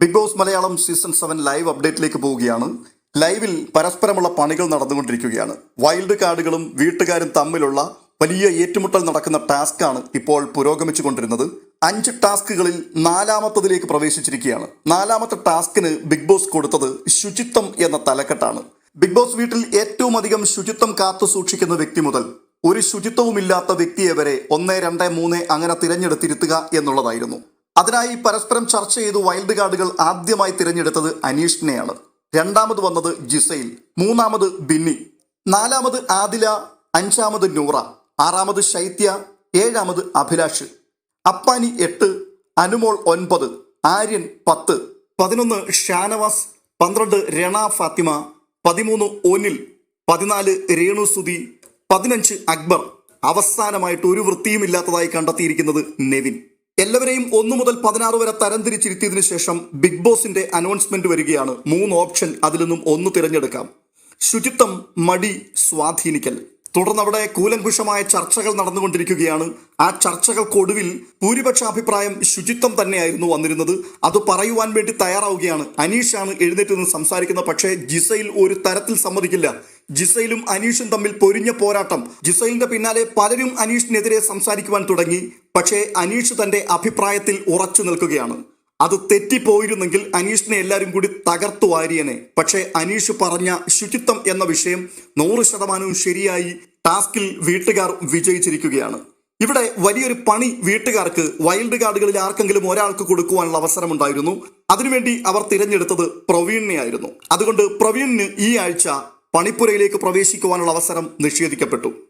Bigg Boss Malayalam season seven live അപ്ഡേറ്റിലേക്ക് പോവുകയാണ്. ലൈവിൽ പരസ്പരമുള്ള പണികൾ നടന്നുകൊണ്ടിരിക്കുകയാണ്. വൈൽഡ് കാർഡുകളും വീട്ടുകാരും തമ്മിലുള്ള വലിയ ഏറ്റുമുട്ടൽ നടക്കുന്ന ടാസ്ക്കാണ് ഇപ്പോൾ പുരോഗമിച്ചു കൊണ്ടിരുന്നത് അഞ്ച് ടാസ്കുകളിൽ നാലാമത്തതിലേക്ക് പ്രവേശിച്ചിരിക്കുകയാണ്. നാലാമത്തെ ടാസ്കിന് ബിഗ് ബോസ് കൊടുത്തത് ശുചിത്വം എന്ന തലക്കെട്ടാണ്. ബിഗ് ബോസ് വീട്ടിൽ ഏറ്റവും അധികം ശുചിത്വം കാത്തു സൂക്ഷിക്കുന്ന വ്യക്തി മുതൽ ഒരു ശുചിത്വവുമില്ലാത്ത വ്യക്തിയെ വരെ ഒന്ന് രണ്ട് മൂന്ന് അങ്ങനെ തിരഞ്ഞെടുത്തിരുത്തുക എന്നുള്ളതായിരുന്നു. അതിനായി പരസ്പരം ചർച്ച ചെയ്തു വൈൽഡ് കാർഡുകൾ ആദ്യമായി തിരഞ്ഞെടുത്തത് അനീഷിനെയാണ് രണ്ടാമത് വന്നത് ജിസൈൽ മൂന്നാമത് ബിന്നി നാലാമത് ആദില അഞ്ചാമത് നൂറ ആറാമത് ശൈത്യ ഏഴാമത് അഭിലാഷ്. അപ്പാനി എട്ട് അനുമോൾ ഒൻപത് ആര്യൻ പത്ത് പതിനൊന്ന് ഷാനവാസ് പന്ത്രണ്ട് രണ ഫാത്തിമ പതിമൂന്ന് ഒനിൽ പതിനാല് രേണു സുധി പതിനഞ്ച് അക്ബർ. അവസാനമായിട്ട് ഒരു വൃത്തിയുമില്ലാത്തതായി കണ്ടെത്തിയിരിക്കുന്നത് നെവിൻ. എല്ലാവരെയും ഒന്നു മുതൽ പതിനാറ് വരെ തരംതിരിച്ചിരുത്തിയതിനു ശേഷം ബിഗ് ബോസിന്റെ അനൗൺസ്മെന്റ് വരികയാണ്. മൂന്ന് ഓപ്ഷൻ അതിൽ നിന്നും ഒന്ന് തിരഞ്ഞെടുക്കാം. ശുചിത്വം മടി സ്വാധീനിക്കൽ. തുടർന്ന് അവിടെ കൂലങ്കുഷമായ ചർച്ചകൾ നടന്നുകൊണ്ടിരിക്കുകയാണ്. ആ ചർച്ചകൾക്കൊടുവിൽ ഭൂരിപക്ഷ അഭിപ്രായം ശുചിത്വം തന്നെയായിരുന്നു വന്നിരുന്നത്. അത് പറയുവാൻ വേണ്ടി തയ്യാറാവുകയാണ്. അനീഷ് ആണ് എഴുന്നേറ്റ് നിന്ന് സംസാരിക്കുന്നത് പക്ഷേ ജിസയിൽ ഒരു തരത്തിൽ സമ്മതിക്കില്ല. ജിസയിലും അനീഷും തമ്മിൽ പൊരിഞ്ഞ പോരാട്ടം. ജിസയിലിന്റെ പിന്നാലെ പലരും അനീഷിനെതിരെ സംസാരിക്കുവാൻ തുടങ്ങി. പക്ഷേ അനീഷ് തന്റെ അഭിപ്രായത്തിൽ ഉറച്ചു നിൽക്കുകയാണ്. അത് തെറ്റിപ്പോയിരുന്നെങ്കിൽ അനീഷിനെ എല്ലാവരും കൂടി തകർത്തു വാരിയനെ. പക്ഷേ അനീഷ് പറഞ്ഞ ശുചിത്വം എന്ന വിഷയം നൂറ് ശതമാനവും ശരിയായി ടാസ്കിൽ വീട്ടുകാർ വിജയിച്ചിരിക്കുകയാണ്. ഇവിടെ വലിയൊരു പണി വീട്ടുകാർക്ക് വൈൽഡ് കാർഡുകളിൽ ആർക്കെങ്കിലും ഒരാൾക്ക് കൊടുക്കുവാനുള്ള അവസരമുണ്ടായിരുന്നു. അതിനുവേണ്ടി അവർ തിരഞ്ഞെടുത്തത് പ്രവീണിനെയായിരുന്നു അതുകൊണ്ട് പ്രവീണിന് ഈ ആഴ്ച പണിപ്പുരയിലേക്ക് പ്രവേശിക്കുവാനുള്ള അവസരം നിഷേധിക്കപ്പെട്ടു.